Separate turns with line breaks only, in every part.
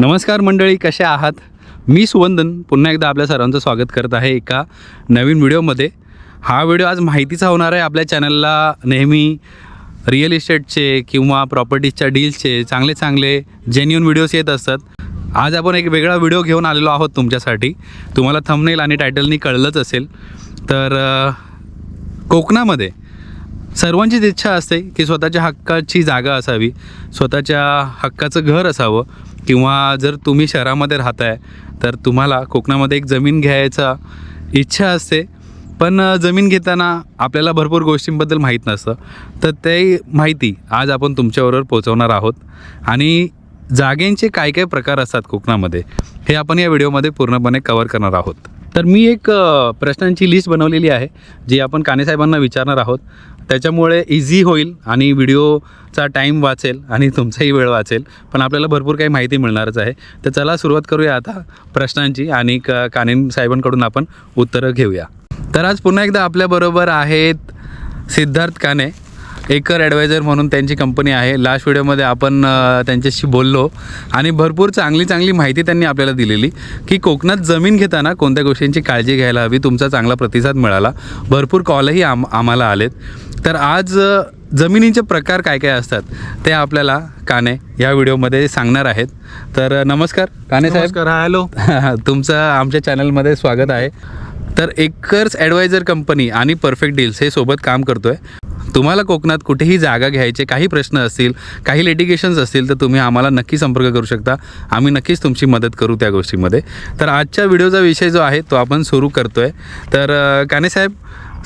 नमस्कार मंडळी कसे आहात? मी सुवंदन पुन्हा एकदा आपल्या सर्वांचं स्वागत करत आहे एका नवीन व्हिडिओमध्ये. हा व्हिडिओ आज माहितीचा होणार आहे आपल्या चॅनलला. नेहमी रिअल इस्टेटचे किंवा प्रॉपर्टीजच्या डील्सचे चांगले चांगले जेन्युन व्हिडिओज येत असतात. आज आपण एक वेगळा व्हिडिओ घेऊन आलेलो आहोत तुमच्यासाठी. तुम्हाला थंबनेल आणि टायटलनी कळलंच असेल. तर कोकणामध्ये सर्वांचीच इच्छा असते की स्वतःच्या हक्काची जागा असावी. स्वतःच्या हक्काचं घर असावं. किंवा जर तुम्ही शहरामध्ये राहताय तर तुम्हाला कोकणामध्ये एक जमीन घ्यायचा इच्छा असते. पण जमीन घेताना आपल्याला भरपूर गोष्टींबद्दल माहीत नसतं. तर ते माहिती आज आपण तुमच्याबरोबर पोहोचवणार आहोत. आणि जागेंचे काय काय प्रकार असतात कोकणामध्ये हे आपण या व्हिडिओमध्ये पूर्णपणे कवर करणार आहोत. तर मी एक प्रश्नांची लिस्ट बनवलेली आहे जी आपण कानेसाहेबांना विचारणार आहोत. त्याच्यामुळे इझी होईल आणि व्हिडिओ चा टाईम वाचेल आणि तुमचाही वेळ वाचेल. पण आपल्याला भरपूर काही माहिती मिळणारच आहे. तर चला सुरुवात करूया आता प्रश्नांची आणि क काने साहेबांकडून आपण उत्तरं घेऊया. तर आज पुन्हा एकदा आपल्याबरोबर आहेत सिद्धार्थ काने एकर ॲडवायझर म्हणून त्यांची कंपनी आहे. लास्ट व्हिडिओमध्ये आपण त्यांच्याशी बोललो आणि भरपूर चांगली चांगली माहिती त्यांनी आपल्याला दिलेली की कोकणात जमीन घेताना कोणत्या गोष्टींची काळजी घ्यायला हवी तुमचा चांगला प्रतिसाद मिळाला. भरपूर कॉलही आम आम्हाला आलेत. तर आज जमिनीचे प्रकार काय काय असतात ते आपल्याला काने या व्हिडिओमध्ये सांगणार आहेत. तर नमस्कार काने साहेब.
नमस्कार हॅलो
तुमचं आमच्या चॅनलमध्ये स्वागत आहे. तर एकर्स ॲडवायझर कंपनी आणि परफेक्ट डील्स हे सोबत काम करतोय. तुम्हाला कोकणात कुठेही जागा घ्यायचे काही प्रश्न असतील काही लिटिगेशन्स असतील तर तुम्ही आम्हाला नक्की संपर्क करू शकता. आम्ही नक्कीच तुमची मदत करू त्या गोष्टीमध्ये. तर आजच्या व्हिडिओचा विषय जो आहे तो आपण सुरू करतोय. तर काने साहेब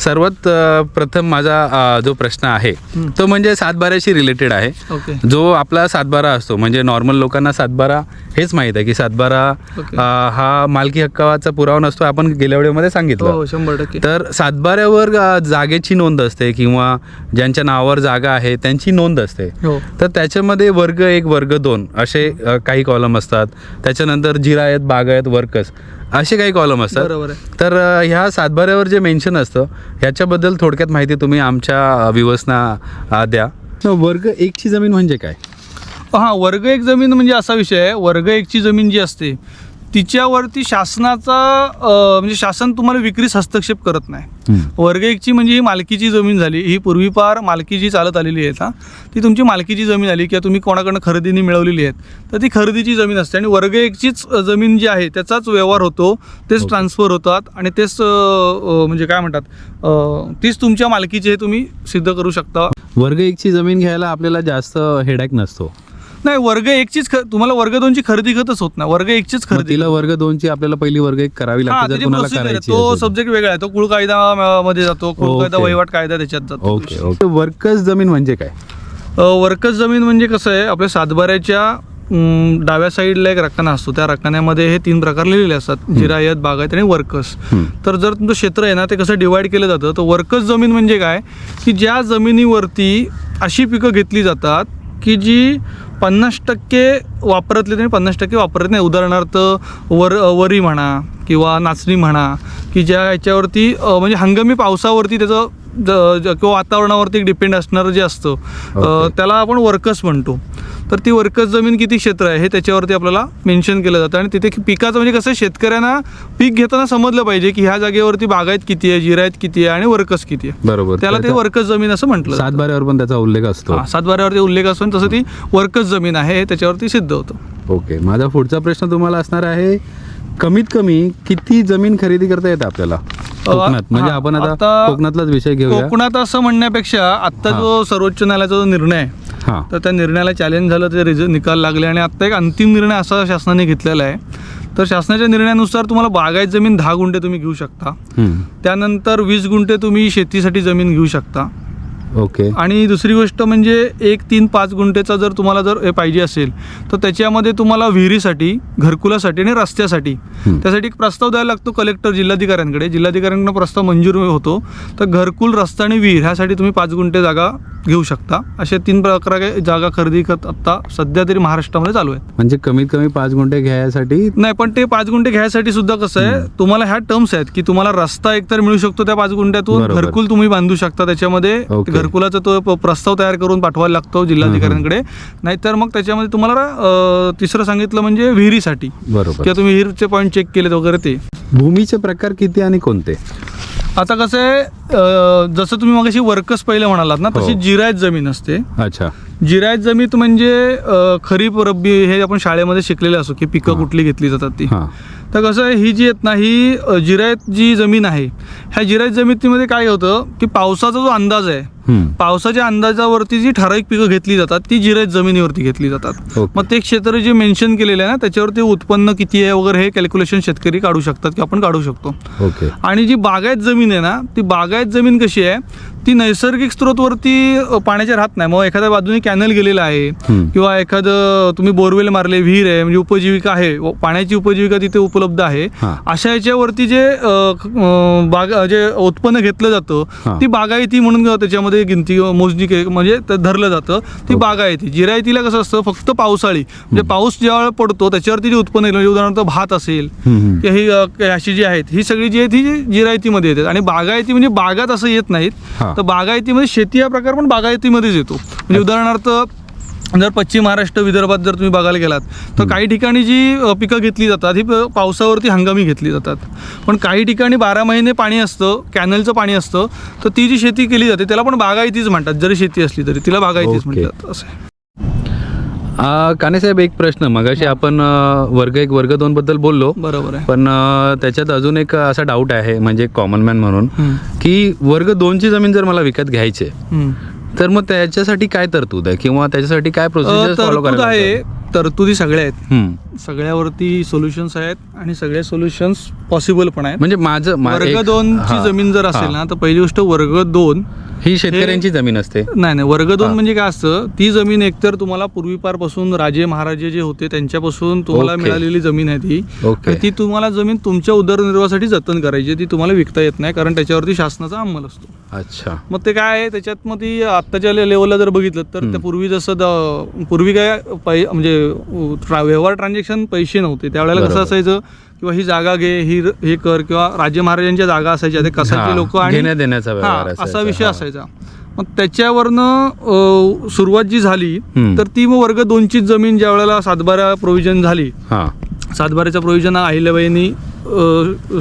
सर्वात प्रथम माझा जो प्रश्न आहे. तो म्हणजे सातबाऱ्याशी रिलेटेड आहे. जो आपला सातबारा असतो म्हणजे नॉर्मल लोकांना सातबारा हेच माहीत आहे की सातबारा हा मालकी हक्काचा पुरावा नसतो आपण गेल्या वेळेमध्ये सांगितलं.
हो
तर सातबाऱ्यावर जागेची नोंद असते किंवा ज्यांच्या नावावर जागा आहे त्यांची नोंद असते.
हो.
तर त्याच्यामध्ये वर्ग एक वर्ग दोन असे काही कॉलम असतात. त्याच्यानंतर जिरायत बागायत वर्कस. असे काही कॉलम असतात.
बरोबर आहे.
तर ह्या सातबाऱ्यावर जे मेन्शन असतं ह्याच्याबद्दल थोडक्यात माहिती तुम्ही आमच्या व्ह्युअर्सना द्या. वर्ग एकची जमीन म्हणजे काय?
हा वर्ग एक जमीन म्हणजे असा विषय आहे. वर्ग एकची जमीन जी असते तिच्यावरती शासनाचा म्हणजे शासन तुम्हाला विक्रीस हस्तक्षेप करत नाही. वर्ग एकची म्हणजे ही मालकीची जमीन झाली ही पूर्वीपार मालकी जी चालत आलेली आहे ती तुमची मालकीची जमीन आली किंवा तुम्ही कोणाकडनं खरेदीने मिळवलेली आहेत तर ती खरेदीची जमीन असते. आणि वर्ग एकचीच जमीन जी आहे त्याचाच व्यवहार होतो तेच. ट्रान्सफर होतात आणि तेच म्हणजे काय म्हणतात तीच तुमच्या मालकीची हे तुम्ही सिद्ध करू शकता.
वर्ग एकची जमीन घ्यायला आपल्याला जास्त हेडॅक नसतो.
नाही वर्ग एकचीच ख- तुम्हाला वर्ग दोनची खरेदी खतच होत नाही. वर्ग एकचीच
मग
खरेदी
तिला वर्ग दोनची आपल्याला पहिली वर्ग एक करावी
हा
लागते जर
त्याची
कुणाला
procedure आहे.
करायची
तो
असेल.
सब्जेक्ट वेगळा आहे. तो कुळ कायदा अ, मध्ये जातो. कुळ कायदा. वहिवाट कायदा त्याच्यात जातो.
Okay okay. वर्कस जमीन म्हणजे काय?
वर्कस जमीन म्हणजे कसं आहे आपल्या सातबाऱ्याच्या डाव्या साईडला एक रकाना असतो. त्या रकान्यामध्ये हे तीन प्रकार लिहिलेले असतात. जिरायत बागायत आणि वर्कस.
हम्म.
तर जर तुमचं क्षेत्र आहे ना ते कसं डिवाईड केलं जातं तर वर्कस जमीन म्हणजे काय? की ज्या जमिनीवरती अशी पिकं घेतली जातात की जी पन्नास टक्के वापरतले तुम्ही पन्नास टक्के वापरत नाही. उदाहरणार्थ वर वरी म्हणा किंवा नाचणी म्हणा की ज्या याच्यावरती म्हणजे हंगामी पावसावरती त्याचं किंवा वातावरणावरती डिपेंड असणारं जे असतं. त्याला आपण वर्कस म्हणतो. तर ती वर्कस जमीन किती क्षेत्र आहे हे त्याच्यावरती आपल्याला मेन्शन केलं जातं. आणि तिथे पिकाचं म्हणजे कसं शेतकऱ्यांना पीक घेताना समजलं पाहिजे की ह्या जागेवरती बागायत किती आहे जिरायत किती आहे आणि वर्कस किती आहे.
बरोबर.
त्याला ते वर्कस जमीन असं म्हटलं.
सातबाऱ्यावर पण त्याचा उल्लेख असतो.
सातबाऱ्यावरती उल्लेख असून तसं ती वर्कस जमीन आहे हे त्याच्यावरती सिद्ध होतं.
ओके. माझा पुढचा प्रश्न तुम्हाला असणार आहे कमीत कमी किती जमीन खरेदी करता येते आपल्याला? कोकणात. म्हणजे आपण आता
आता
कोकणातलाच विषय घेऊया.
कोकणात असं म्हणण्यापेक्षा आत्ता
हा.
जो सर्वोच्च न्यायालयाचा जो निर्णय आहे
हा.
तर त्या निर्णयाला चॅलेंज झालं ते रिझ निकाल लागले आणि आत्ता एक अंतिम निर्णय असा शासनाने घेतलेला आहे. तर शासनाच्या निर्णयानुसार तुम्हाला बागायत जमीन दहा गुंठे तुम्ही घेऊ शकता. त्यानंतर वीस गुंठे तुम्ही शेतीसाठी जमीन घेऊ शकता.
ओके.
आणि दुसरी गोष्ट म्हणजे एक तीन पाच गुंठेचा जर तुम्हाला जर पाहिजे असेल तर त्याच्यामध्ये तुम्हाला विहिरीसाठी घरकुलासाठी आणि रस्त्यासाठी. त्यासाठी एक प्रस्ताव द्यायला लागतो कलेक्टर जिल्हाधिकाऱ्यांकडे. जिल्हाधिकाऱ्यांकडून प्रस्ताव मंजूर होतो. तर घरकुल रस्ता आणि विहीर ह्यासाठी तुम्ही पाच गुंठे जागा घेऊ शकता. अशा तीन प्रकारे जागा खरेदी करत आत्ता सध्या तरी महाराष्ट्रामध्ये चालू आहेत.
म्हणजे कमीत कमी पाच गुंठे घ्यायसाठी
नाही पण ते पाच गुंठे घ्यायसाठी सुद्धा कसं आहे तुम्हाला ह्या टर्म्स आहेत की तुम्हाला रस्ता एकतर मिळू शकतो त्या पाच गुंठ्यातून. घरकुल तुम्ही बांधू शकता त्याच्यामध्ये. घरकुलाचा तो प्रस्ताव तयार करून पाठवायला लागतो जिल्हाधिकाऱ्यांकडे. नाहीतर मग त्याच्यामध्ये तुम्हाला तिसरं सांगितलं म्हणजे विहिरीसाठी.
बरोबर.
किंवा तुम्ही विहीरचे पॉईंट चेक केलेत वगैरे ते.
भूमीचे प्रकार किती आणि कोणते?
आता कसं आहे जसं तुम्ही मग वर्कर्स पहिले म्हणालात ना तशी
हो.
जिरायत जमीन असते
अच्छा
जिरायत जमीन म्हणजे खरीप रब्बी हे आपण शाळेमध्ये शिकलेले असो की पिकं. कुठली घेतली जातात ती तर कसं आहे ही जी आहेत ना ही जिरायत जी जमीन आहे ह्या जिरायत जमिनीमध्ये काय होतं की पावसाचा जो अंदाज आहे. पावसाच्या अंदाजावरती जी ठराविक पिकं घेतली जातात ती जिरायत जमिनीवरती घेतली जातात. मग ते क्षेत्र जे मेन्शन केलेलं आहे ना त्याच्यावरती उत्पन्न किती आहे वगैरे हे कॅल्क्युलेशन शेतकरी काढू शकतात किंवा आपण काढू शकतो.
ओके.
आणि जी बागायत जमीन आहे ना ती बागायत जमीन कशी आहे ती नैसर्गिक स्रोतवरती अ, पाण्याच्या राहत नाही. मग एखाद्या बाजूने कॅनल गेलेला आहे. किंवा एखादं तुम्ही बोरवेल मारले विहीर आहे म्हणजे उपजीविका आहे पाण्याची उपजीविका तिथे उपलब्ध आहे. अशा याच्यावरती जे बाग जे उत्पन्न घेतलं जातं. ती बागायती म्हणून त्याच्यामध्ये गिनती मोजणी के- म्हणजे ते धरलं जातं. ती बागायती. जिरायतीला कसं असतं फक्त पावसाळी. म्हणजे पाऊस जेव्हा पडतो त्याच्यावरती जे उत्पन्न म्हणजे उदाहरणार्थ भात असेल ही अशी जी आहेत ही सगळी जी आहेत ही जिरायतीमध्ये येतात. आणि बागायती म्हणजे बागात असं येत नाहीत. तर बागायतीमध्ये शेती हा प्रकार पण बागायतीमध्येच येतो. म्हणजे उदाहरणार्थ जर पश्चिम महाराष्ट्र विदर्भात जर तुम्ही बघायला गेलात तर काही ठिकाणी जी पिकं घेतली जातात ही पावसावरती हंगामी घेतली जातात. पण काही ठिकाणी बारा महिने पाणी असतं कॅनलचं पाणी असतं तर ती जी शेती केली जाते त्याला पण बागायतीच म्हणतात. जरी शेती असली तरी तिला बागायतीच. म्हणतात असं आहे.
आ, कानेसाहेब एक प्रश्न मगाशी आपण वर्ग एक वर्ग दोन बद्दल बोललो
बरोबर आहे
पण त्याच्यात अजून एक असा डाऊट आहे म्हणजे कॉमन मॅन म्हणून. की वर्ग दोनची जमीन जर मला विकत घ्यायची. तर मग त्याच्यासाठी काय तरतूद आहे किंवा त्याच्यासाठी काय प्रोसिजर
तरतूद आहे? तरतुदी सगळ्या आहेत. सगळ्यावरती सोल्युशन्स आहेत आणि सगळे सोल्युशन्स पॉसिबल पण आहेत
म्हणजे माझं
वर्ग दोनची जमीन जर असेल. ना तर पहिली गोष्ट वर्ग दोन
ही शेतकऱ्यांची जमीन असते
नाही नाही वर्ग दोन. म्हणजे काय असतं ती जमीन एकतर तुम्हाला पूर्वीपारपासून राजे महाराजे जे होते त्यांच्यापासून तुम्हाला. मिळालेली जमीन आहे ती. आणि ती तुम्हाला जमीन तुमच्या उदरनिर्वाहासाठी जतन करायची. ती तुम्हाला विकता येत नाही कारण त्याच्यावरती शासनाचा अंमल असतो
अच्छा
मग ते काय आहे त्याच्यात मग ती आत्ताच्या लेवलला जर बघितलं तर. त्या पूर्वी जसं पूर्वी काय म्हणजे व्यवहार ट्रान्झॅक्शन पैसे नव्हते त्यावेळेला कसं. असायचं किंवा ही जागा घे ही हे कर किंवा राज्य महाराजांच्या जागा असायच्या ते कसाचे लोक आणि
व्यवहार
असा विषय. असायचा मग त्याच्यावरनं सुरुवात जी झाली. तर ती मग वर्ग दोनची जमीन ज्या वेळेला सातबारा प्रोव्हिजन झाली
हा
सातबाराचा प्रोव्हिजन अहिल्याबाईंनी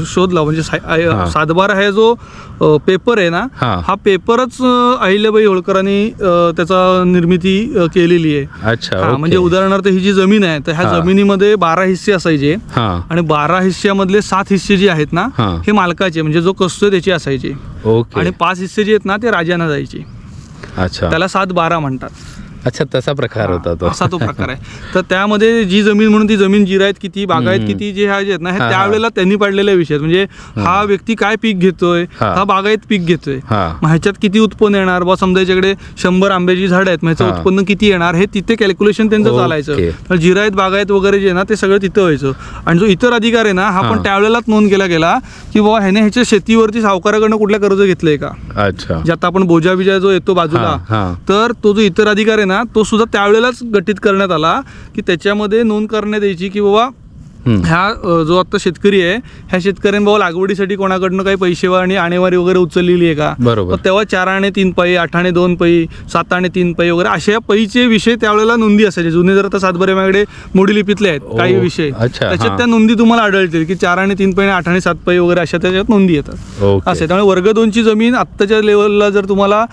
शोधला म्हणजे सा-. सातबारा हा जो पेपर आहे ना
हा.
पेपरच अहिल्याबाई होळकरांनी त्याचा निर्मिती केलेली आहे
अच्छा.
म्हणजे उदाहरणार्थ ही जी जमीन आहे तर ह्या. जमिनीमध्ये बारा हिस्से असायचे
हा
आणि बारा हिस्स्यामधले सात हिस्से जे आहेत ना
हा.
मालकाचे म्हणजे जो कसतोय त्याचे असायचे आणि पाच हिस्से जे आहेत ना ते राजांना जायचे
अच्छा
त्याला सात बारा म्हणतात
अच्छा तसा प्रकार होता तो
असा तो प्रकार आहे तर त्यामध्ये जी जमीन म्हणून ती जमीन जिरायत किती बागायत. किती जे ह्या जे आहेत ना हे. त्यावेळेला त्यांनी पाडलेले विषय. म्हणजे हा व्यक्ती काय पीक घेतोय
हा.
बागायत पीक घेतोय मग ह्याच्यात किती उत्पन्न येणार बा समजा याच्याकडे शंभर आंब्याची झाड आहेत मग ह्याचं. उत्पन्न किती येणार हे तिथे कॅल्क्युलेशन त्यांचं. चालायचं तर जिरायत बागायत वगैरे जे ना ते सगळं तिथं व्हायचं आणि जो इतर अधिकार आहे ना हा. पण त्यावेळेलाच नोंद केला गेला की बाबा ह्याने ह्याच्या शेतीवरती सावकाराकडनं कुठल्या कर्ज घेतलंय का
अच्छा
जे आता आपण बोजा बिजा जो येतो बाजूला. तर तो जो इतर अधिकार आहे ना तो सुद्धा त्यावेळेलाच गठीत करण्यात आला की त्याच्यामध्ये नोंद करण्यात यायची की बाबा ह्या जो आता शेतकरी आहे ह्या शेतकऱ्यांनी बाबा लागवडीसाठी कोणाकडनं काही पैसे आणि आणेवारी वगैरे उचललेली आहे का
बरोबर.
तेव्हा चार आणे तीन पै आठ आणे दोन पै सात आणे तीन पै वगैरे अशा पैचे विषय त्यावेळेला नोंदी असायचे जुने जर आता सातबारे माझ्याकडे मोडी लिपीतले आहेत काही विषय त्याच्यात. त्या नोंदी तुम्हाला आढळतील की चार आणि तीन पै आठ आणि सात पै वगैरे अशा त्याच्यात नोंदी येतात. असे त्यामुळे वर्ग दोनची जमीन आत्ताच्या लेवलला जर तुम्हाला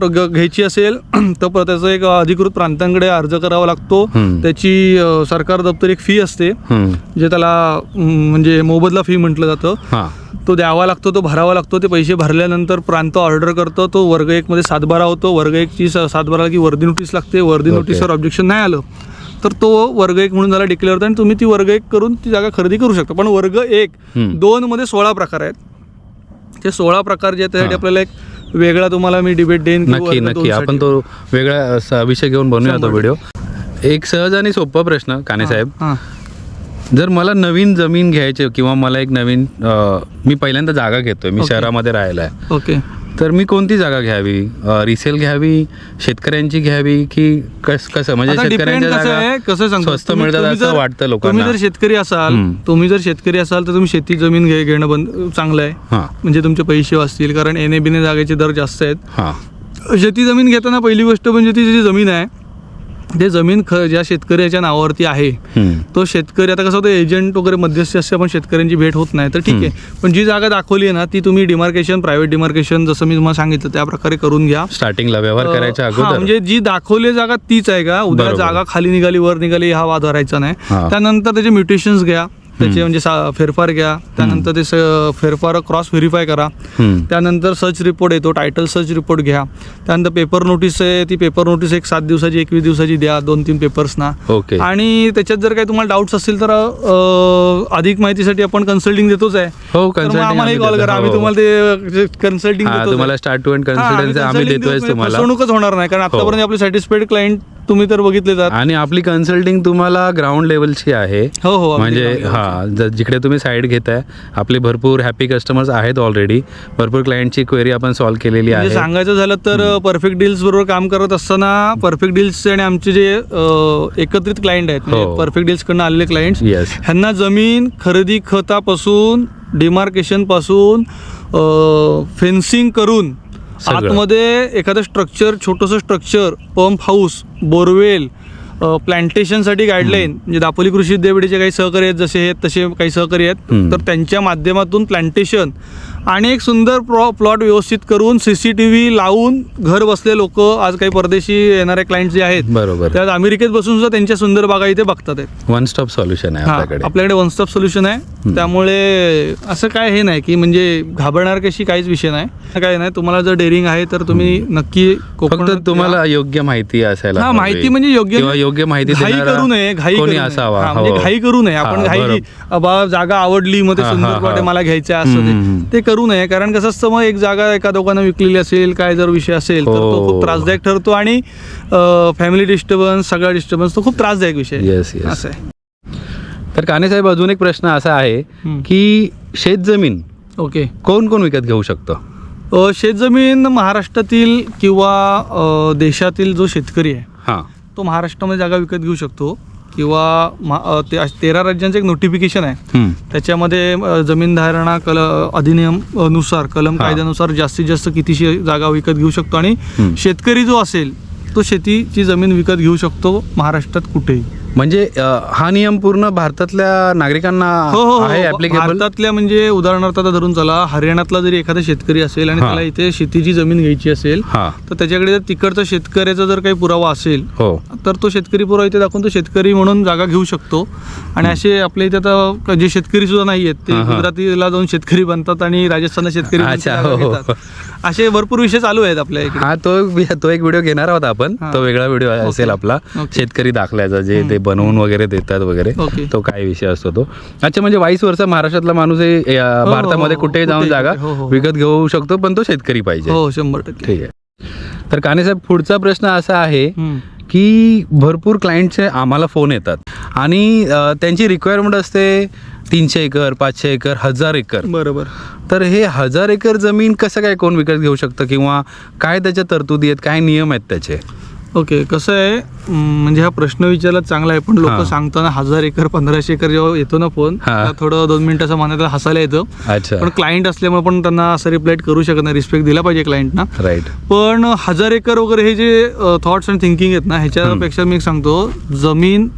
घ्यायची असेल तर त्याचं एक अधिकृत प्रांतांकडे अर्ज करावा लागतो. त्याची सरकार दप्तर एक फी असते. जे त्याला म्हणजे मोबदला फी म्हटलं जातं.
हा.
तो द्यावा लागतो तो भरावा लागतो ते पैसे भरल्यानंतर प्रांत ऑर्डर करतो तो वर्ग एक मध्ये सातबारा होतो वर्ग एकची स- सातबारा की वर्दी नोटीस लागते वर्दी. नोटीसवर ऑब्जेक्शन नाही आलं तर तो वर्ग एक म्हणून झाला डिक्लेअर होतो आणि तुम्ही ती वर्ग एक करून ती जागा खरेदी करू शकता. पण वर्ग एक. दोन मध्ये सोळा प्रकार आहेत. ते सोळा प्रकार जे आहेत त्यासाठी. आपल्याला एक वेगळा तुम्हाला मी डिबेट देईन
नक्की नक्की. आपण तो वेगळा विषय घेऊन बनवूया तो व्हिडिओ एक सहज आणि सोपा प्रश्न काने साहेब. जर मला नवीन जमीन घ्यायची किंवा मला एक नवीन अ, मी पहिल्यांदा जागा घेतोय मी. शहरामध्ये राहायला. आहे
ओके.
तर मी कोणती जागा घ्यावी? रिसेल घ्यावी शेतकऱ्यांची घ्यावी की कस कसं? म्हणजे
आता
शेतकऱ्यांच्या
कसं आहे
जागा
कसं सांगतो
स्वस्त
तुम्ही-
मिळतात
तुम्ही
असं
जर-
वाटतं
तुम्ही
लोकांना
जर शेतकरी असाल
हम्म.
तुम्ही जर शेतकरी असाल तर तुम्ही शेती जमीन घे घेणं बंद चांगलं आहे.
हां.
म्हणजे तुमचे पैसे वाचतील कारण एने बिने जागेचे दर जास्त आहेत.
हां.
शेती जमीन घेताना पहिली गोष्ट म्हणजे ती जी जमीन आहे ते जमीन ख ज्या शेतकऱ्याच्या नावावरती आहे. तो शेतकरी आता कसं होतं एजंट वगैरे मध्यस्थी असते पण शेतकऱ्यांची भेट होत नाही तर ठीक आहे. पण जी जागा दाखवली आहे ना ती तुम्ही डिमार्केशन प्रायव्हेट डिमार्केशन जसं मी तुम्हाला सांगितलं त्या प्रकारे करून घ्या.
स्टार्टिंगला व्यवहार करायच्या
हा,
अगोदर.
म्हणजे जी दाखवली जागा तीच आहे का? उद्या. जागा खाली निघाली वर निघाली हा वाद भरायचा नाही. त्यानंतर त्याचे म्युटेशन्स घ्या. त्याचे म्हणजे फेरफार घ्या. त्यानंतर ते फेरफार क्रॉस व्हेरीफाय करा. त्यानंतर सर्च रिपोर्ट येतो. टायटल सर्च रिपोर्ट घ्या. त्यानंतर पेपर नोटीस आहे. ती पेपर नोटीस एक सात दिवसाची एकवीस दिवसाची द्या. दोन तीन पेपर्सना
ओके.
आणि त्याच्यात जर काही तुम्हाला डाऊट्स असतील तर अधिक माहितीसाठी आपण कन्सल्टिंग देतोच आहे.
हो
तर मग
कन्सल्टिंग
आम्हालाही
आम्ही
कॉल
देतो.
करा. आम्ही
हो.
तुम्हाला ते कन्सल्टिंग
हा तुम्हाला स्टार्ट टू एंड कन्सल्टन्सी आम्ही देतोय. तुम्हाला.
फसवणूकच होणार नाही. कारण
हो.
आतापर्यंत आपले सॅटिस्फाईड क्लायंट तुम्ही तर बघितले जात.
आणि आपली कन्सल्टिंग तुम्हाला ग्राउंड लेवलची आहे.
हो हो
म्हणजे हा जिकडे तुम्ही साईड घेताय आपले भरपूर हॅपी कस्टमर्स आहेत ऑलरेडी भरपूर क्लायंटची क्वेरी आपण सॉल्व्ह केलेली
म्हणजे
आहे.
सांगायचं झालं तर परफेक्ट डील्स बरोबर काम करत असताना परफेक्ट डील्स आणि आमचे जे एकत्रित क्लायंट आहेत
हो.
परफेक्ट डील्स कडनं आलेले क्लायंट ह्यांना जमीन खरेदी खतापासून डिमार्केशनपासून फेन्सिंग करून
सगळं.
आतमध्ये एखादं स्ट्रक्चर छोटंसं स्ट्रक्चर पंप हाऊस बोरवेल प्लांटेशनसाठी गाईडलाईन म्हणजे दापोली कृषी विद्यापीठाचे काही सहकारी आहेत जसे आहेत तसे काही सहकारी आहेत
हम्म.
तर त्यांच्या माध्यमातून प्लांटेशन आणि एक सुंदर प्लॉ प्लॉट व्यवस्थित करून सी सी टी व्ही लावून घर बसले लोक आज काही परदेशी येणारे क्लायंट जे आहेत
बरोबर
त्यात अमेरिकेत बसून सुद्धा त्यांच्या सुंदर बागा इथे बघतात आहेत
वन स्टॉप सोल्युशन आहे आपल्याकडे
आपल्याकडे वन स्टॉप सोल्युशन आहे त्यामुळे असं काय हे नाही की म्हणजे घाबरणार कशी काहीच विषय नाही काय नाही तुम्हाला जर डेअरिंग आहे तर तुम्ही नक्की
फक्त तुम्हाला योग्य माहिती असायला
हा. माहिती म्हणजे योग्य
योग्य माहिती
घाई करू नये घाई.
असावा
म्हणजे
हो.
घाई करू नये आपण घाई. अबा जागा आवडली मग ते सुंदर प्लॉट
हा.
मला घ्यायचं असं. ते. करू नये कारण कसं असतं मग एक जागा एका दोघांना विकलेली असेल काय जर विषय असेल तर तो
हो.
खूप त्रासदायक ठरतो आणि फॅमिली डिस्टर्बन्स सगळा डिस्टर्बन्स तो खूप त्रासदायक विषय. असं आहे
तर काने साहेब अजून एक प्रश्न असा आहे. की शेत जमीन
ओके
कोण कोण विकत घेऊ शकतं
शेतजमीन महाराष्ट्रातील किंवा देशातील जो शेतकरी आहे
हां
तो महाराष्ट्रामध्ये जागा विकत घेऊ शकतो किंवा ते तेरा राज्यांचं एक नोटिफिकेशन आहे. त्याच्यामध्ये जमीन धारणा कल अधिनियमनुसार कलम. कायद्यानुसार जास्तीत जास्त कितीशी जागा विकत घेऊ शकतो आणि. शेतकरी जो असेल तो शेतीची जमीन विकत घेऊ शकतो महाराष्ट्रात कुठेही
म्हणजे हा नियम पूर्ण भारतातल्या नागरिकांना
हो हो
आहे
हो
ऍप्लिकेबल
भारतातल्या म्हणजे उदाहरणार्थ आता धरून चला हरियाणातला जरी एखादा शेतकरी असेल आणि
हा.
त्याला इथे शेतीची जमीन घ्यायची असेल
हा
तर त्याच्याकडे जर तिकडचा शेतकऱ्याचा जर काही पुरावा असेल
हो
तर तो शेतकरी पुरावा इथे दाखवून तो शेतकरी म्हणून जागा घेऊ शकतो आणि असे आपल्या इथे आता जे शेतकरी सुद्धा नाही आहेत ते
हा, हा.
गुजरातीला जाऊन शेतकरी बनतात आणि राजस्थानला शेतकरी बनून
अच्छा,
जागा
हो, हो.
घेतात. असे भरपूर विषय चालू आहेत आपल्या इकडे
हा तो तो एक व्हिडिओ घेणार आहोत आपण. तो वेगळा व्हिडिओ असेल आपला. शेतकरी दाखल्याचा जे ते बनवून वगैरे देतात वगैरे. तो काय विषय असतो तो अच्छा म्हणजे वाईस वर्ष महाराष्ट्रातला माणूस हे,
हो,
भारतामध्ये
हो,
कुठेही जाऊन जागा. विकत घेऊ शकतो पण तो शेतकरी पाहिजे
हो शंभर टक्के
ठीक आहे तर कानेसाहेब पुढचा प्रश्न असा आहे. की भरपूर क्लायंटचे आम्हाला फोन येतात. आणि त्यांची रिक्वायरमेंट असते तीनशे एकर पाचशे एकर हजार एकर.
बरोबर.
तर हे हजार एकर जमीन कसं काय कोण विकत घेऊ शकतं? किंवा काय त्याच्या तरतुदी आहेत? काय नियम आहेत त्याचे?
ओके कसं आहे म्हणजे हा प्रश्न विचारला चांगला आहे पण. लोक सांगताना हजार एकर पंधराशे एकर जेव्हा येतो ना फोन थोडं दोन मिनिटाचं मनाला हसायला येतं. पण क्लायंट असल्यामुळे पण त्यांना असं रिप्लाइट करू शकत नाही रिस्पेक्ट दिला पाहिजे क्लायंटना
राईट
पण हजार एकर वगैरे हे जे थॉट्स आणि थिंकिंग आहेत ना ह्याच्यापेक्षा मी सांगतो जमीन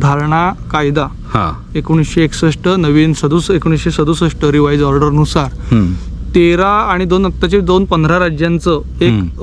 धारणा कायदा
हां.
एकोणीसशे एकसष्ट नवीन सदुस एकोणीसशे सदुसष्ट रिवाईज ऑर्डरनुसार. तेरा आणि दोन आत्ताचे दोन पंधरा राज्यांचं एक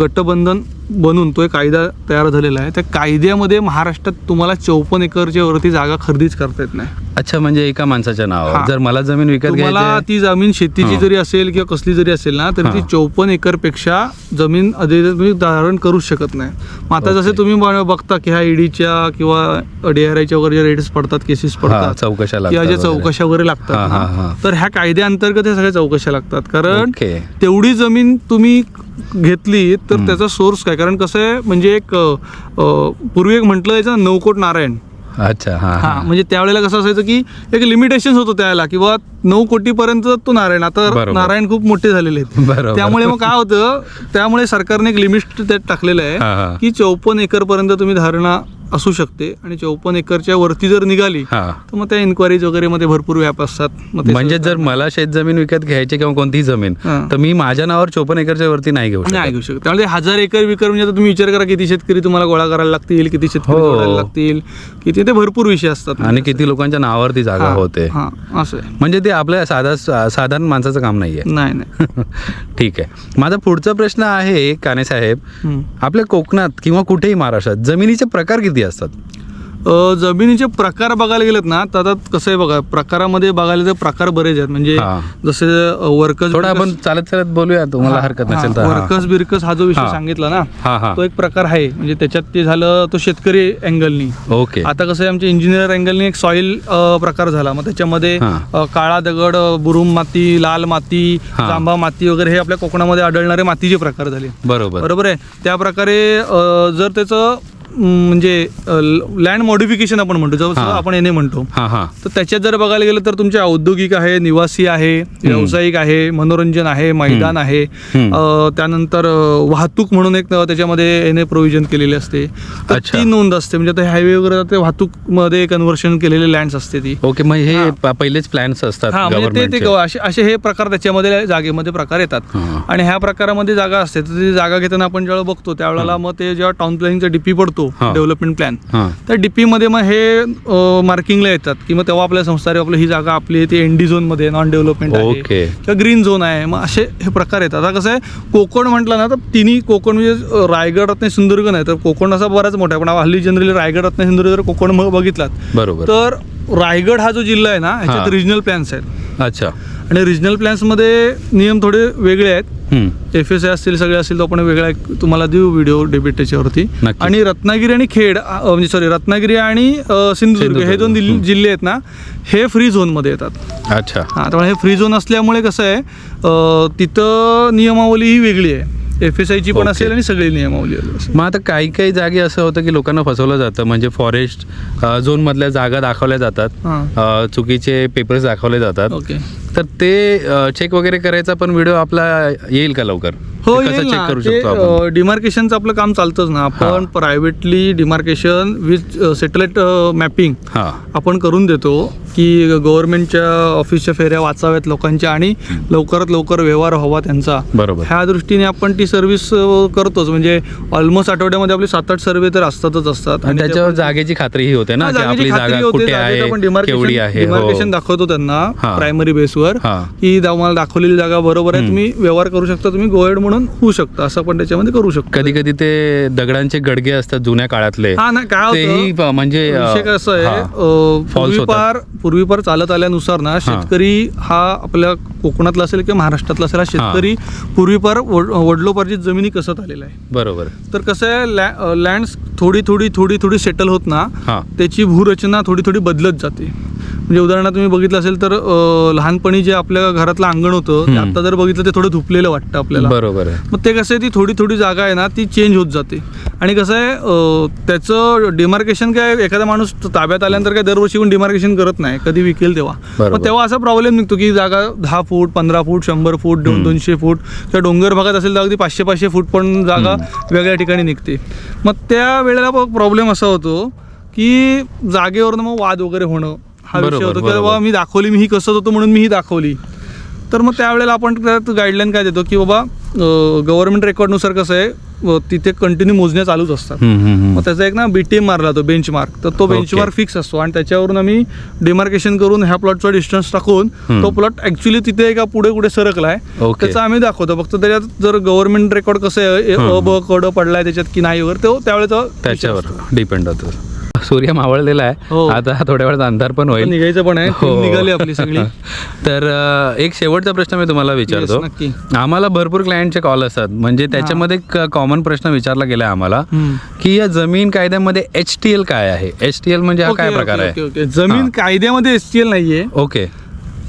गटबंधन बनून तो एक कायदा तयार झालेला आहे त्या कायद्यामध्ये महाराष्ट्रात तुम्हाला चौपन्न एकरच्या वरती जागा खरेदीच करता येत नाही
अच्छा म्हणजे एका माणसाच्या नावावर. जर मला जमीन विकत घ्यायची
ती जमीन शेतीची. जरी असेल किंवा कसली जरी असेल ना तरी ती. चौपन्न एकरपेक्षा जमीन तुम्ही धारण करू शकत नाही मग आता जसे. तुम्ही बघता की ह्या ईडीच्या किंवा डीआरआयच्या वगैरे जे रेट्स पडतात केसेस पडतात
चौकशा
किंवा ज्या. चौकशा वगैरे लागतात. तर ह्या कायद्याअंतर्गत हे सगळ्या चौकशा लागतात कारण तेवढी जमीन तुम्ही घेतली तर. त्याचा सोर्स काय कारण कसं आहे म्हणजे एक पूर्वी एक म्हटलं याचं नौकोट नारायण
अच्छा हा
म्हणजे त्यावेळेला कसं असायचं की एक लिमिटेशन होतं त्यावेळेला किंवा नऊ कोटी पर्यंत तो नारायण आता. नारायण खूप मोठे झालेले. आहेत त्यामुळे मग काय होतं त्यामुळे सरकारने एक लिमिट त्यात टाकलेलं. आहे की चौपन्न एकर पर्यंत तुम्ही धारणा असू शकते आणि चौपन्न एकरच्या वरती जर निघाली
हा.
तर मग त्या इन्क्वायरीज वगैरे मध्ये भरपूर व्याप असतात. मग ते
म्हणजे जर मला शेत जमीन विकत घ्यायची किंवा कोणतीही जमीन
हा.
तर मी माझ्या नावावर चोपन्न एकरच्या वरती नाही घेऊ
नाही घेऊ शकत. त्यामुळे हजार एकर विकर म्हणजे आता तुम्ही विचार करा किती शेतकरी तुम्हाला गोळा करायला लागतील किती शेतकरी
हो.
जोडायला लागतील किती ते भरपूर विषय असतात.
आणि किती लोकांच्या नावावरती जागा
हा,
होते.
हा असं आहे.
म्हणजे ते आपल्या साधा साधारण माणसाचं काम नाहीये.
नाही नाही.
ठीक आहे. माझा पुढचा प्रश्न आहे काने साहेब
हम्म.
आपल्या कोकणात किंवा कुठेही महाराष्ट्रात जमिनीचे प्रकार किती? असतात?
अ, जमिनीचे प्रकार बघायला गेलेत ना तर कसं आहे बघा प्रकारामध्ये बघायला तर प्रकार बरेच आहेत. म्हणजे. जसे वर्कस
थोडं आपण चालत चालत बोलूया तुम्हाला हरकत नसेल.
वर्कस बिरकस हा जो विषय. सांगितला ना तो एक प्रकार आहे. म्हणजे त्याच्यात ते झालं तो शेतकरी अँगलनी
ओके.
आता कसं आहे आमच्या इंजिनियर अँगलनी एक सॉइल प्रकार झाला. मग त्याच्यामध्ये काळा दगड बुरुम माती लाल माती. जांभा माती वगैरे हे आपल्या कोकणामध्ये आढळणारे मातीचे प्रकार झाले.
बरोबर.
बरोबर आहे? त्या प्रकारे जर त्याचं म्हणजे लँड मॉडिफिकेशन आपण म्हणतो जसं. आपण येणे म्हणतो. तर त्याच्यात जर बघायला गेलं तर तुमचे औद्योगिक आहे निवासी आहे व्यावसायिक आहे मनोरंजन आहे मैदान आहे त्यानंतर वाहतूक म्हणून एक त्याच्यामध्ये एने प्रोव्हिजन केलेली असते. ती नोंद असते. म्हणजे आता हायवे वगैरे वाहतूकमध्ये कन्व्हर्शन केलेले लँड्स असते ती.
ओके मग हे पहिलेच प्लॅन्स असतात
हा म्हणजे ते असे असे हे प्रकार त्याच्यामध्ये जागेमध्ये प्रकार येतात. आणि ह्या प्रकारामध्ये जागा असते. तर ती जागा घेताना आपण जेव्हा बघतो त्यावेळेला मग ते जेव्हा टाउन प्लॅनिंगचा डीपी पडतो
हा.
Development plan.
हा.
त्या डीपी मध्ये मग हे मार्किंगला येतात की मग तेव्हा आपल्या संस्थाने आपलं ही जागा आपली ती एनडी झोनमध्ये नॉन डेव्हलपमेंट आहे.
ओके.
किंवा ग्रीन झोन आहे. मग असे हे प्रकार येतात. आता कसं आहे कोकण म्हटलं ना तर तिन्ही कोकण म्हणजे अ, रायगड रत्न सिंधुदुर्ग नाही तर कोकण असा बराच मोठा आहे. पण हल्ली जनरली रायगड रत्न सिंधुदुर्ग जर कोकण मग बघितलात
बरोबर.
तर रायगड हा जो जिल्हा आहे ना ह्याच्यात
हा.
रिजनल प्लॅन्स आहेत.
अच्छा.
आणि रिजनल प्लॅन्समध्ये नियम थोडे वेगळे आहेत. एफ एस आय असतील सगळे असतील तो आपण वेगळा एक तुम्हाला देऊ व्हिडिओ डेबिट त्याच्यावरती. आणि रत्नागिरी आणि खेड म्हणजे सॉरी रत्नागिरी आणि सिंधुदुर्ग हे दोन. जिल्हे आहेत ना हे फ्री झोनमध्ये येतात.
अच्छा.
हां त्यामुळे हे फ्री झोन असल्यामुळे कसं आहे तिथं नियमावली ही वेगळी आहे. एफ एस आयची पण. असेल आणि सगळी नियमावली असेल.
मग आता काही काही जागी असं होतं की लोकांना फसवलं जातं. म्हणजे फॉरेस्ट झोन मधल्या जागा दाखवल्या जातात. चुकीचे पेपर्स दाखवले जातात.
ओके
तर ते चेक वगैरे करायचा पण व्हिडिओ आपला येईल का लवकर?
हो
चेक करू शकतो
डिमार्केशनचं आपलं काम चालतंच ना. आपण privately demarcation with satellite mapping
हा.
आपण करून देतो. की गव्हर्नमेंटच्या ऑफिसच्या फेऱ्या वाचाव्यात लोकांच्या आणि लवकरात लवकर व्यवहार व्हावा त्यांचा.
बरोबर.
ह्या दृष्टीने आपण ती सर्व्हिस करतोच. म्हणजे ऑलमोस्ट आठवड्यामध्ये आपले सात आठ सर्वे तर असतातच असतात.
आणि त्याच्यावर जागेची खात्री ही होते ना आपली जागा कुठे आहे
demarcation
हो.
दाखवतो त्यांना. प्रायमरी बेसवर. की मला दाखवलेली जागा बरोबर आहे. तुम्ही व्यवहार करू शकता तुम्ही गोएड म्हणून होऊ शकता असं पण त्याच्यामध्ये करू शकतो.
कधी कधी ते दगडांचे गडगे असतात जुन्या काळातले.
हा ना काय
म्हणजे
कसं आहे पूर्वीपार चालत आल्यानुसार ना शेतकरी हा आपल्या कोकणातला असेल किंवा महाराष्ट्रातला असेल हा शेतकरी पूर्वीपार वड- वडलोपार्जित जमिनी कसत आलेला आहे.
बरोबर.
तर कसं आहे लँड्स थोडी थोडी थोडी थोडी सेटल होत ना
हा.
त्याची भूरचना थोडी थोडी बदलत जाते. म्हणजे उदाहरणार्थ तुम्ही बघितलं असेल तर लहानपणी जे आपल्या घरातलं अंगण होतं. आता जर बघितलं ते थोडं धुपलेलं वाटतं आपल्याला
बरोबर
मग ते कसं आहे ती थोडी थोडी जागा आहे ना ती चेंज होत जाते आणि कसं आहे त्याचं डिमार्केशन काय एखादा माणूस ताब्यात आल्यानंतर काय दरवर्षी पण डिमार्केशन करत नाही कधी विकेल तेव्हा. मग तेव्हा असा प्रॉब्लेम निघतो की जागा दहा फूट पंधरा फूट शंभर फूट दोन. दोनशे फूट किंवा डोंगर भागात असेल तर अगदी पाचशे पाचशे फूट पण जागा वेगळ्या ठिकाणी निघते मग त्या वेळेला प्रॉब्लेम असा होतो की जागेवरनं मग वाद वगैरे होणं हा विषय होतो की. बाबा मी दाखवली मी ही कसत होतो म्हणून मी ही दाखवली तर मग त्यावेळेला आपण त्यात गाईडलाईन काय देतो की बाबा गव्हर्नमेंट रेकॉर्डनुसार कसं आहे तिथे कंटिन्यू मोजण्या चालूच असतात. मग त्याचा एक ना बीटीएम मारला तो बेंचमार्क तर तो. बेंचमार्क फिक्स असतो आणि त्याच्यावरून आम्ही डिमार्केशन करून ह्या प्लॉटचा डिस्टन्स टाकून. तो प्लॉट ऍक्च्युली तिथे आहे का पुढे कुठे सरकलाय. त्याचा आम्ही दाखवतो फक्त त्याच्यात जर गव्हर्नमेंट रेकॉर्ड कसं. अ ब कड पडलाय त्याच्यात की नाही वगैरे तो त्यावेळेचा
त्याच्यावर. डिपेंड होतं सूर्य मावळलेला आहे
हो.
आता थोड्या वेळात अंधार पण होईल
निघायचं पण आहे
हो.
निघाली आपली सगळी
तर एक शेवटचा प्रश्न मी तुम्हाला विचारतो. आम्हाला भरपूर क्लायंटचे कॉल असतात म्हणजे त्याच्यामध्ये कॉमन प्रश्न विचारला गेला आम्हाला. की या जमीन कायद्यामध्ये एच टी एल काय आहे एच टी एल म्हणजे हा काय प्रकार आहे.
जमीन. कायद्यामध्ये एसटीएल नाहीये
ओके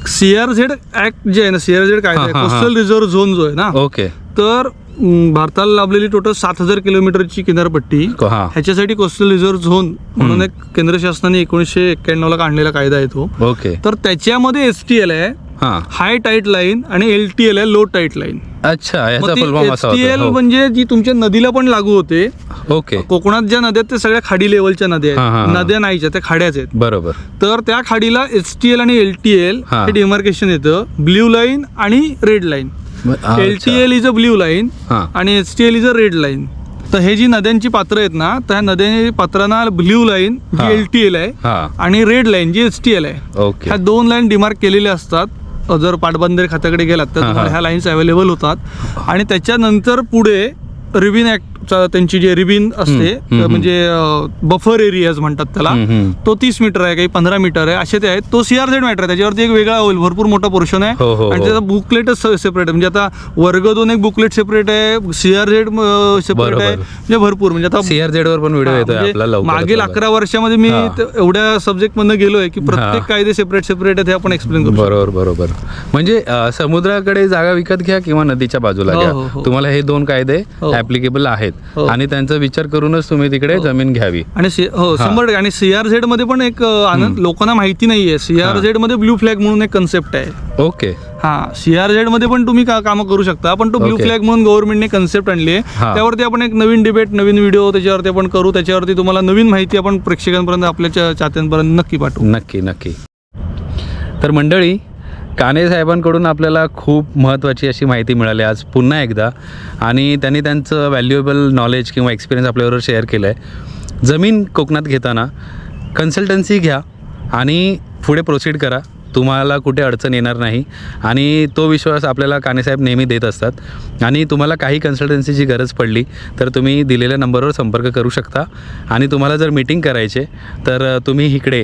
सीआरझेड ऍक्ट जे आहे ना सीआरझेड कायदा. कोस्टल रिझर्व्ह झोन जो आहे ना
ओके
तर भारताला लाभलेली टोटल सात हजार किलोमीटरची किनारपट्टी.
हा.
ह्याच्यासाठी कोस्टल रिझर्व्ह झोन म्हणून एक केंद्र शासनाने एकोणीसशे एक्क्याण्णवला काढलेला कायदा आहे तो.
ओके.
तर त्याच्यामध्ये एस टी एल आहे
हा.
हाय टाईट लाईन आणि एल टी एल आहे लो टाईट लाईन
अच्छा याचा असा
एल
होता
म्हणजे जी तुमच्या नदीला पण लागू होते.
हो. ओके.
कोकणात ज्या नद्या आहेत ते सगळ्या खाडी लेवलच्या नद्या
हा, हा,
आहेत
हा.
नद्या नाहीच्या त्या खाड्याच आहेत.
बरोबर.
तर त्या खाडीला एस टी एल आणि एल टी एल
हा.
हे डिमार्केशन येतं. ब्ल्यू लाईन आणि रेड लाईन
हा,
L T. L is a blue line
हा.
आणि S T L is a red line तर हे जी नद्यांची पात्र आहेत ना त्या नद्यांची पात्रांना ब्ल्यू लाईन
हा.
जी एल टी एल आहे
हा
आणि रेड लाईन जी एस टी एल आहे
ओके
ह्या दोन लाईन डिमार्क केलेल्या असतात अ, जर पाटबंधारे खात्याकडे गेलात तर
हा, हा.
तुम्हाला ह्या लाईन्स अवेलेबल होतात आणि त्याच्यानंतर पुढे रिबिन ऍक्टचा त्यांची जी रिबिन असते. म्हणजे बफर एरियाज म्हणतात त्याला. तो तीस मीटर आहे काही पंधरा मीटर आहे असे ते आहेत तो सीआरझेड मॅटर आहे त्याच्यावरती एक वेगळा होईल भरपूर मोठा पोर्शन आहे
हो, हो,
आणि
हो.
त्याचा बुकलेटच सेपरेट आहे म्हणजे आता वर्ग दोन एक बुकलेट सेपरेट आहे सीआरझेड सेपरेट आहे. म्हणजे भरपूर म्हणजे आता
सीआरझेड वर पण व्हिडिओ येतोय
म्हणजे मागील अकरा वर्षामध्ये मी एवढ्या सब्जेक्ट मधनं गेलोय की प्रत्येक. कायदे सेपरेट सेपरेट आहेत हे आपण एक्सप्लेन करू.
बरोबर बरोबर म्हणजे समुद्राकडे जागा विकत घ्या किंवा नदीच्या बाजूला घ्या. तुम्हाला हे दोन कायदे. ऍप्लिकेबल आहेत. आणि त्यांचा विचार करूनच तुम्ही तिकडे जमीन घ्यावी.
आणि हो
हा.
शंभर आणि सीआरझेडमध्ये पण एक आनंद लोकांना माहिती नाहीये. सीआरझेडमध्ये ब्ल्यू फ्लॅग म्हणून एक कन्सेप्ट आहे.
ओके.
हा. सीआरझेडमध्ये पण तुम्ही का कामं करू शकता पण तो ब्ल्यू. फ्लॅग म्हणून गव्हर्नमेंटने कन्सेप्ट आणली आहे.
हा.
त्यावरती आपण एक नवीन डिबेट नवीन व्हिडिओ त्याच्यावरती आपण करू. त्याच्यावरती तुम्हाला नवीन माहिती आपण प्रेक्षकांपर्यंत आपल्या चाहत्यांपर्यंत नक्की पाठवू.
नक्की नक्की. तर मंडळी काने साहेबांकडून आपल्याला खूप महत्त्वाची अशी माहिती मिळाली आज पुन्हा एकदा. आणि त्यांनी त्यांचं व्हॅल्युएबल नॉलेज किंवा एक्सपिरियन्स आपल्याबरोबर शेअर केलं आहे जमीन कोकणात घेताना कन्सल्टन्सी घ्या आणि पुढे प्रोसीड करा. तुम्हाला कुठे अडचण येणार नाही. आणि तो विश्वास आपल्याला कानेसाहेब नेहमी देत असतात. आणि तुम्हाला काही कन्सल्टन्सीची गरज पडली तर तुम्ही दिलेल्या नंबरवर संपर्क करू शकता. आणि तुम्हाला जर मीटिंग करायचे तर तुम्ही इकडे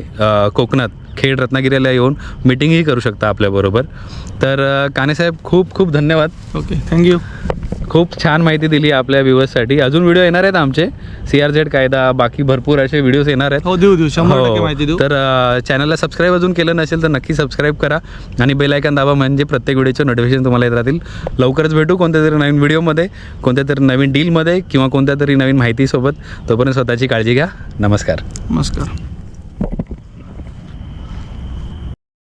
कोकणात खेड रत्नागिरीला येऊन मीटिंगही करू शकता आपल्याबरोबर तर कानेसाहेब खूप खूप धन्यवाद.
ओके थँक्यू
खूप छान माहिती दिली आपल्या व्ह्युअर्ससाठी. अजून व्हिडिओ येणार आहेत आमचे. सी आर झेड कायदा बाकी भरपूर असे व्हिडिओज येणार आहेत.
हो देऊ देऊ. शंभर टक्के
हो.
माहिती देऊ.
तर चॅनलला सबस्क्राईब अजून केलं नसेल तर नक्की सबस्क्राईब करा आणि बेल आयकॉन दाबा म्हणजे प्रत्येक व्हिडिओचे नोटिफिकेशन तुम्हाला येत राहतील. लवकरच भेटू कोणत्या तरी नवीन व्हिडिओमध्ये कोणत्या तरी नवीन डीलमध्ये किंवा कोणत्या तरी नवीन माहितीसोबत. तोपर्यंत स्वतःची काळजी घ्या. नमस्कार.
नमस्कार.